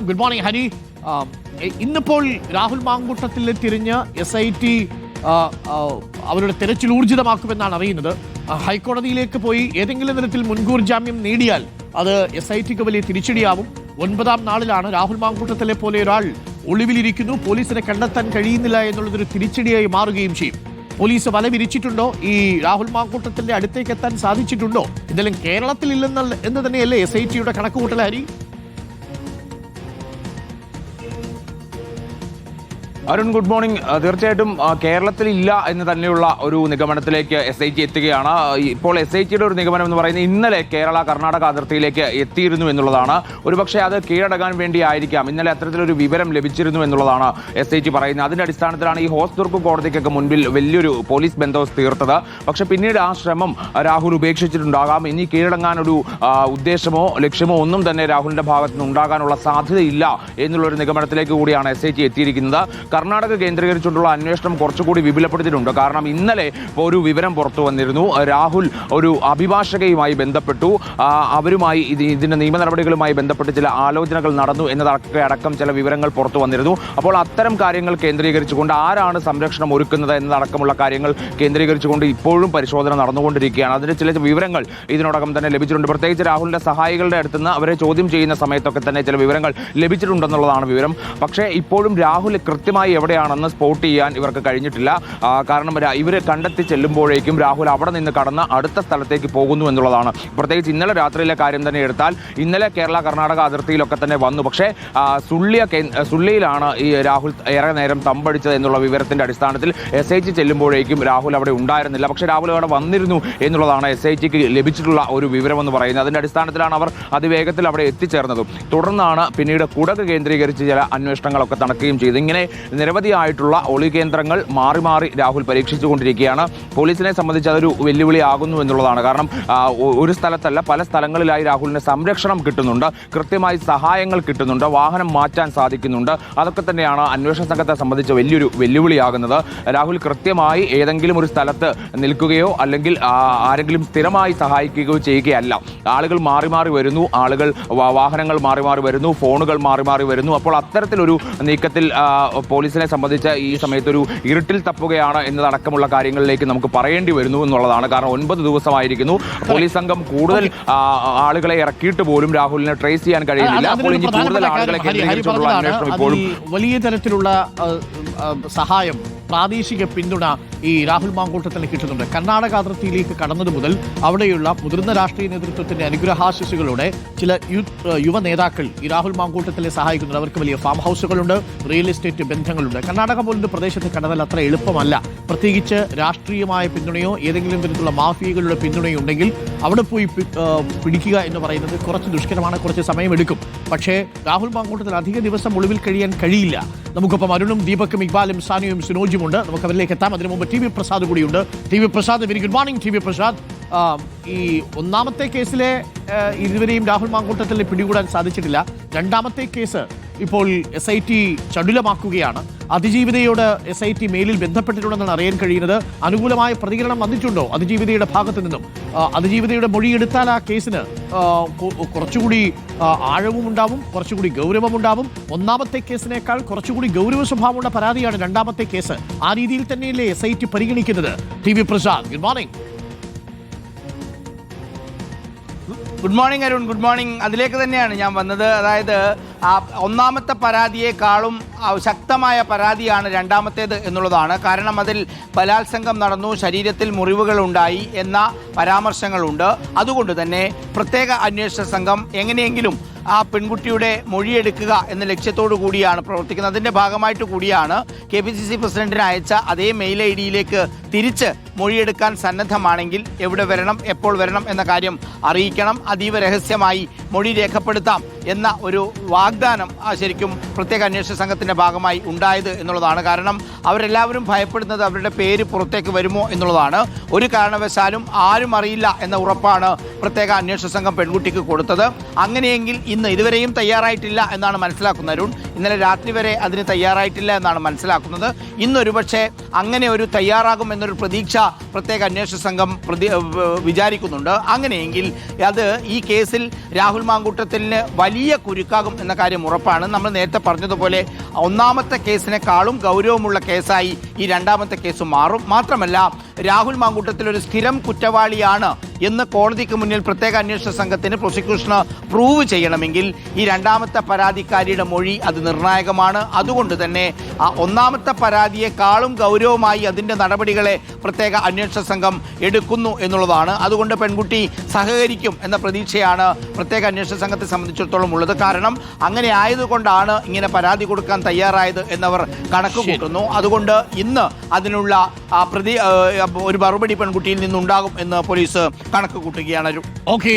Good morning Hari ഇന്നിപ്പോൾ രാഹുൽ മാങ്കൂട്ടത്തിൽ തിരിഞ്ഞ് S I T അവരുടെ തെരച്ചിൽ ഊർജിതമാക്കുമെന്നാണ് അറിയുന്നത്. ഹൈക്കോടതിയിലേക്ക് പോയി ഏതെങ്കിലും തരത്തിൽ മുൻകൂർ ജാമ്യം നേടിയാൽ അത് എസ് ഐ ടിക്ക് വലിയ തിരിച്ചടിയാവും. ഒൻപതാം നാളിലാണ് രാഹുൽ മാങ്കൂട്ടത്തിലെ പോലെ ഒരാൾ ഒളിവിലിരിക്കുന്നു. പോലീസിനെ കണ്ടെത്താൻ കഴിയുന്നില്ല എന്നുള്ളതൊരു തിരിച്ചടിയായി മാറുകയും ചെയ്യും. പോലീസ് വല വിരിച്ചിട്ടുണ്ടോ? ഈ രാഹുൽ മാങ്കൂട്ടത്തിന്റെ അടുത്തേക്ക് എത്താൻ സാധിച്ചിട്ടുണ്ടോ? ഇതെല്ലാം കേരളത്തിൽ ഇല്ലെന്ന എന്ന് തന്നെയല്ലേ എസ് ഐ ടിയുടെ കണക്കുകൂട്ടൽ അരുൺ ഗുഡ് മോർണിംഗ് തീർച്ചയായിട്ടും കേരളത്തിൽ ഇല്ല എന്ന് തന്നെയുള്ള ഒരു നിഗമനത്തിലേക്ക് എസ് ഐ ടി എത്തുകയാണ്. ഇപ്പോൾ എസ് ഐ ടിയുടെ ഒരു നിഗമനം എന്ന് പറയുന്നത് ഇന്നലെ കേരള കർണാടക അതിർത്തിയിലേക്ക് എത്തിയിരുന്നു എന്നുള്ളതാണ്. ഒരുപക്ഷെ അത് കീഴടങ്ങാൻ വേണ്ടി ആയിരിക്കാം ഇന്നലെ അത്തരത്തിലൊരു വിവരം ലഭിച്ചിരുന്നു എന്നുള്ളതാണ് എസ് ഐ ടി പറയുന്നത്. അതിന്റെ അടിസ്ഥാനത്തിലാണ് ഈ ഹോസ്ദുർഗ് കോടതിക്കൊക്കെ മുൻപിൽ വലിയൊരു പോലീസ് ബന്ദോബസ്ത് തീർത്തത്. പക്ഷേ പിന്നീട് ആ ശ്രമം രാഹുൽ ഉപേക്ഷിച്ചിട്ടുണ്ടാകാം. ഇനി കീഴടങ്ങാൻ ഒരു ഉദ്ദേശമോ ലക്ഷ്യമോ ഒന്നും തന്നെ രാഹുലിന്റെ ഭാഗത്തുനിന്ന് ഉണ്ടാകാനുള്ള സാധ്യതയില്ല എന്നുള്ളൊരു നിഗമനത്തിലേക്ക് കൂടിയാണ് എസ് ഐ ടി എത്തിയിരിക്കുന്നത്. കർണാടക കേന്ദ്രീകരിച്ചുകൊണ്ടുള്ള അന്വേഷണം കുറച്ചുകൂടി വിപുലപ്പെടുത്തിയിട്ടുണ്ട്. കാരണം ഇന്നലെ ഒരു വിവരം പുറത്തു വന്നിരുന്നു. രാഹുൽ ഒരു അഭിഭാഷകയുമായി ബന്ധപ്പെട്ടു. അവരുമായി ഇത് ഇതിന്റെ നിയമ നടപടികളുമായി ബന്ധപ്പെട്ട് ചില ആലോചനകൾ നടന്നു എന്നതൊക്കെ അടക്കം ചില വിവരങ്ങൾ പുറത്തു വന്നിരുന്നു. അപ്പോൾ അത്തരം കാര്യങ്ങൾ കേന്ദ്രീകരിച്ചുകൊണ്ട് ആരാണ് സംരക്ഷണം ഒരുക്കുന്നത് എന്നതടക്കമുള്ള കാര്യങ്ങൾ കേന്ദ്രീകരിച്ചുകൊണ്ട് ഇപ്പോഴും പരിശോധന നടന്നുകൊണ്ടിരിക്കുകയാണ്. അതിന്റെ ചില വിവരങ്ങൾ ഇതിനോടകം തന്നെ ലഭിച്ചിട്ടുണ്ട്. പ്രത്യേകിച്ച് രാഹുലിന്റെ സഹായികളുടെ അടുത്ത് നിന്ന് അവരെ ചോദ്യം ചെയ്യുന്ന സമയത്തൊക്കെ തന്നെ ചില വിവരങ്ങൾ ലഭിച്ചിട്ടുണ്ടെന്നുള്ളതാണ് വിവരം. പക്ഷേ ഇപ്പോഴും രാഹുൽ കൃത്യമായി എവിടെയാണെന്ന് സ്പോട്ട് ചെയ്യാൻ ഇവർക്ക് കഴിഞ്ഞിട്ടില്ല. കാരണം ഇവർ കണ്ടെത്തി ചെല്ലുമ്പോഴേക്കും രാഹുൽ അവിടെ നിന്ന് കടന്ന് അടുത്ത സ്ഥലത്തേക്ക് പോകുന്നു എന്നുള്ളതാണ്. പ്രത്യേകിച്ച് ഇന്നലെ രാത്രിയിലെ കാര്യം തന്നെ എടുത്താൽ ഇന്നലെ കേരള കർണാടക അതിർത്തിയിലൊക്കെ തന്നെ വന്നു. പക്ഷേ സുള്ളിയ സുള്ളിയിലാണ് ഈ രാഹുൽ ഏറെ നേരം തമ്പടിച്ചത് എന്നുള്ള വിവരത്തിന്റെ അടിസ്ഥാനത്തിൽ എസ് ഐ ടി ചെല്ലുമ്പോഴേക്കും രാഹുൽ അവിടെ ഉണ്ടായിരുന്നില്ല. പക്ഷേ രാഹുൽ അവിടെ വന്നിരുന്നു എന്നുള്ളതാണ് എസ് ഐ ടിക്ക് ലഭിച്ചിട്ടുള്ള ഒരു വിവരമെന്ന് പറയുന്നത്. അതിന്റെ അടിസ്ഥാനത്തിലാണ് അവർ അതിവേഗത്തിൽ അവിടെ എത്തിച്ചേർന്നതും. തുടർന്നാണ് പിന്നീട് കുടക് കേന്ദ്രീകരിച്ച് ചില അന്വേഷണങ്ങളൊക്കെ നടക്കുകയും ചെയ്തു ഇങ്ങനെ നിരവധിയായിട്ടുള്ള ഒളി കേന്ദ്രങ്ങൾ മാറി മാറി രാഹുൽ പരീക്ഷിച്ചുകൊണ്ടിരിക്കുകയാണ്. പോലീസിനെ സംബന്ധിച്ച് അതൊരു വെല്ലുവിളിയാകുന്നു എന്നുള്ളതാണ്. കാരണം ഒരു സ്ഥലത്തല്ല പല സ്ഥലങ്ങളിലായി രാഹുലിന് സംരക്ഷണം കിട്ടുന്നുണ്ട് കൃത്യമായി സഹായങ്ങൾ കിട്ടുന്നുണ്ട് വാഹനം മാറ്റാൻ സാധിക്കുന്നുണ്ട്. അതൊക്കെ തന്നെയാണ് അന്വേഷണ സംഘത്തെ സംബന്ധിച്ച് വലിയൊരു വെല്ലുവിളിയാകുന്നത്. രാഹുൽ കൃത്യമായി ഏതെങ്കിലും ഒരു സ്ഥലത്ത് നിൽക്കുകയോ അല്ലെങ്കിൽ ആരെങ്കിലും സ്ഥിരമായി സഹായിക്കുകയോ ചെയ്യുകയല്ല. ആളുകൾ മാറി മാറി വരുന്നു ആളുകൾ വാഹനങ്ങൾ മാറി മാറി വരുന്നു ഫോണുകൾ മാറി മാറി വരുന്നു. അപ്പോൾ അത്തരത്തിലൊരു നീക്കത്തിൽ പോലീസിനെ സംബന്ധിച്ച് ഈ സമയത്തൊരു ഇരുട്ടിൽ തപ്പുകയാണ് എന്നതടക്കമുള്ള കാര്യങ്ങളിലേക്ക് നമുക്ക് പറയേണ്ടി വരുന്നു എന്നുള്ളതാണ്. കാരണം ഒൻപത് ദിവസമായിരിക്കുന്നു. പോലീസ് സംഘം കൂടുതൽ ആളുകളെ ഇറക്കിയിട്ട് പോലും രാഹുലിനെ ട്രേസ് ചെയ്യാൻ കഴിയുന്നില്ല. അപ്പോൾ ഇനി കൂടുതൽ ആളുകളെ പറഞ്ഞതാണ് അന്വേഷണം ഇപ്പോഴും വലിയ തരത്തിലുള്ള സഹായം പ്രാദേശിക പിന്തുണ ഈ രാഹുൽ മാങ്കൂട്ടത്തിന് കിട്ടുന്നുണ്ട്. കർണാടക അതിർത്തിയിലേക്ക് കടന്നത് മുതൽ അവിടെയുള്ള മുതിർന്ന രാഷ്ട്രീയ നേതൃത്വത്തിന്റെ അനുഗ്രഹാശിസുകളോടെ ചില യുവ നേതാക്കൾ ഈ രാഹുൽ മാങ്കൂട്ടത്തിനെ സഹായിക്കുന്നുണ്ട് അവർക്ക് വലിയ ഫാം ഹൗസുകളുണ്ട് റിയൽ എസ്റ്റേറ്റ് ബന്ധങ്ങളുണ്ട്. കർണാടക പോലൊരു പ്രദേശത്ത് കടന്നൽ അത്ര എളുപ്പമല്ല. പ്രത്യേകിച്ച് രാഷ്ട്രീയമായ പിന്തുണയോ ഏതെങ്കിലും തരത്തിലുള്ള മാഫിയകളുടെ പിന്തുണയോ ഉണ്ടെങ്കിൽ അവിടെ പോയി പിടിക്കുക എന്ന് പറയുന്നത് കുറച്ച് ദുഷ്കരമാണ് കുറച്ച് സമയമെടുക്കും. പക്ഷേ രാഹുൽ മാങ്കൂട്ടത്തിൽ അധിക ദിവസം ഒളിവിൽ കഴിയാൻ കഴിയില്ല. നമുക്കൊപ്പം അരുണും ദീപക്കും ഇക്ബാലും സാനിയും സുനോജും ഉണ്ട്. നമുക്ക് അവരിലേക്ക് എത്താം. അതിനു മുമ്പ് ടി വി പ്രസാദ് കൂടിയുണ്ട്. T V Prasad very good morning T V Prasad. ഈ ഒന്നാമത്തെ കേസിലെ ഇരുവരെയും രാഹുൽ മാങ്കൂട്ടത്തിൽ പിടികൂടാൻ സാധിച്ചിട്ടില്ല. രണ്ടാമത്തെ കേസ് ഇപ്പോൾ എസ് ഐ ടി ചടുലമാക്കുകയാണ്. അതിജീവിതയോട് എസ് ഐ ടി മേലിൽ ബന്ധപ്പെട്ടിട്ടുണ്ടെന്നാണ് അറിയാൻ കഴിയുന്നത്. അനുകൂലമായ പ്രതികരണം വന്നിട്ടുണ്ടോ അതിജീവിതയുടെ ഭാഗത്തു നിന്നും? അതിജീവിതയുടെ മൊഴിയെടുത്താൽ ആ കേസിന് കുറച്ചുകൂടി ആഴവും ഉണ്ടാവും കുറച്ചുകൂടി ഗൗരവമുണ്ടാവും ഒന്നാമത്തെ കേസിനേക്കാൾ കുറച്ചുകൂടി ഗൗരവ സ്വഭാവമുള്ള പരാതിയാണ് രണ്ടാമത്തെ കേസ്. ആ രീതിയിൽ തന്നെയല്ലേ എസ് ഐ ടി പരിഗണിക്കുന്നത്. T V Prasad good morning good morning Arun good morning അതിലേക്ക് തന്നെയാണ് ഞാൻ വന്നത്. അതായത് ഒന്നാമത്തെ പരാതിയേക്കാളും ശക്തമായ പരാതിയാണ് രണ്ടാമത്തേത് എന്നുള്ളതാണ്. കാരണം അതിൽ ബലാത്സംഗം നടന്നു ശരീരത്തിൽ മുറിവുകൾ ഉണ്ടായി എന്ന പരാമർശങ്ങളുണ്ട്. അതുകൊണ്ട് തന്നെ പ്രത്യേക അന്വേഷണ സംഘം എങ്ങനെയെങ്കിലും ആ പെൺകുട്ടിയുടെ മൊഴിയെടുക്കുക എന്ന ലക്ഷ്യത്തോടു കൂടിയാണ് പ്രവർത്തിക്കുന്നത്. അതിന്റെ ഭാഗമായിട്ട് കൂടിയാണ് കെ പി സി സി പ്രസിഡന്റിന് അയച്ച അതേ മെയിൽ ഐ ഡിയിലേക്ക് തിരിച്ച് മൊഴിയെടുക്കാൻ സന്നദ്ധമാണെങ്കിൽ എവിടെ വരണം എപ്പോൾ വരണം എന്ന കാര്യം അറിയിക്കണം. അതീവ രഹസ്യമായി മൊഴി രേഖപ്പെടുത്താം. എന്ന ഒരു വാഗ്ദാനം ശരിക്കും പ്രത്യേക അന്വേഷണ സംഘത്തിന്റെ ഭാഗമായി ഉണ്ടായത് എന്നുള്ളതാണ്. കാരണം അവരെല്ലാവരും ഭയപ്പെടുന്നത് അവരുടെ പേര് പുറത്തേക്ക് വരുമോ എന്നുള്ളതാണ്. ഒരു കാരണവശാലും ആരും അറിയില്ല എന്ന ഉറപ്പാണ് പ്രത്യേക അന്വേഷണ സംഘം പെൺകുട്ടിക്ക് കൊടുത്തത്. അങ്ങനെയെങ്കിൽ ഇന്ന് ഇതുവരെയും തയ്യാറായിട്ടില്ല എന്നാണ് മനസ്സിലാക്കുന്ന അരുൺ. ഇന്നലെ രാത്രി വരെ അതിന് തയ്യാറായിട്ടില്ല എന്നാണ് മനസ്സിലാക്കുന്നത്. ഇന്നൊരുപക്ഷെ അങ്ങനെ ഒരു തയ്യാറാകും എന്നൊരു പ്രതീക്ഷ പ്രത്യേക അന്വേഷണ സംഘം പ്രതി വിചാരിക്കുന്നുണ്ട്. അങ്ങനെയെങ്കിൽ അത് ഈ കേസിൽ രാഹുൽ മാങ്കൂട്ടത്തിന് വലിയ കുരുക്കാകും എന്ന കാര്യം ഉറപ്പാണ്. നമ്മൾ നേരത്തെ പറഞ്ഞതുപോലെ ഒന്നാമത്തെ കേസിനേക്കാളും ഗൗരവമുള്ള കേസായി ഈ രണ്ടാമത്തെ കേസ് മാറും. മാത്രമല്ല രാഹുൽ മാങ്കൂട്ടത്തിൽ ഒരു സ്ഥിരം കുറ്റവാളിയാണ് എന്ന് കോടതിക്ക് മുന്നിൽ പ്രത്യേക അന്വേഷണ സംഘത്തിന് പ്രോസിക്യൂഷന് പ്രൂവ് ചെയ്യണമെങ്കിൽ ഈ രണ്ടാമത്തെ പരാതിക്കാരിയുടെ മൊഴി അത് നിർണായകമാണ്. അതുകൊണ്ട് തന്നെ ആ ഒന്നാമത്തെ പരാതിയെക്കാളും ഗൗരവമായി അതിന്റെ നടപടികളെ പ്രത്യേക അന്വേഷണ സംഘം എടുക്കുന്നു എന്നുള്ളതാണ്. അതുകൊണ്ട് പെൺകുട്ടി സഹകരിക്കും എന്ന പ്രതീക്ഷയാണ് പ്രത്യേക അന്വേഷണ സംഘത്തെ സംബന്ധിച്ചിടത്തോളം ഉള്ളത്. കാരണം അങ്ങനെ ആയതുകൊണ്ടാണ് ഇങ്ങനെ പരാതി കൊടുക്കാൻ തയ്യാറായത് എന്നവർ കണക്ക് കൂട്ടുന്നു. അതുകൊണ്ട് ഇന്ന് അതിനുള്ള പ്രതി ഒരു മറുപടി പെൺകുട്ടിയിൽ നിന്നുണ്ടാകും എന്ന് പോലീസ് കണക്ക് കൂട്ടുകയാണ്. ഓക്കെ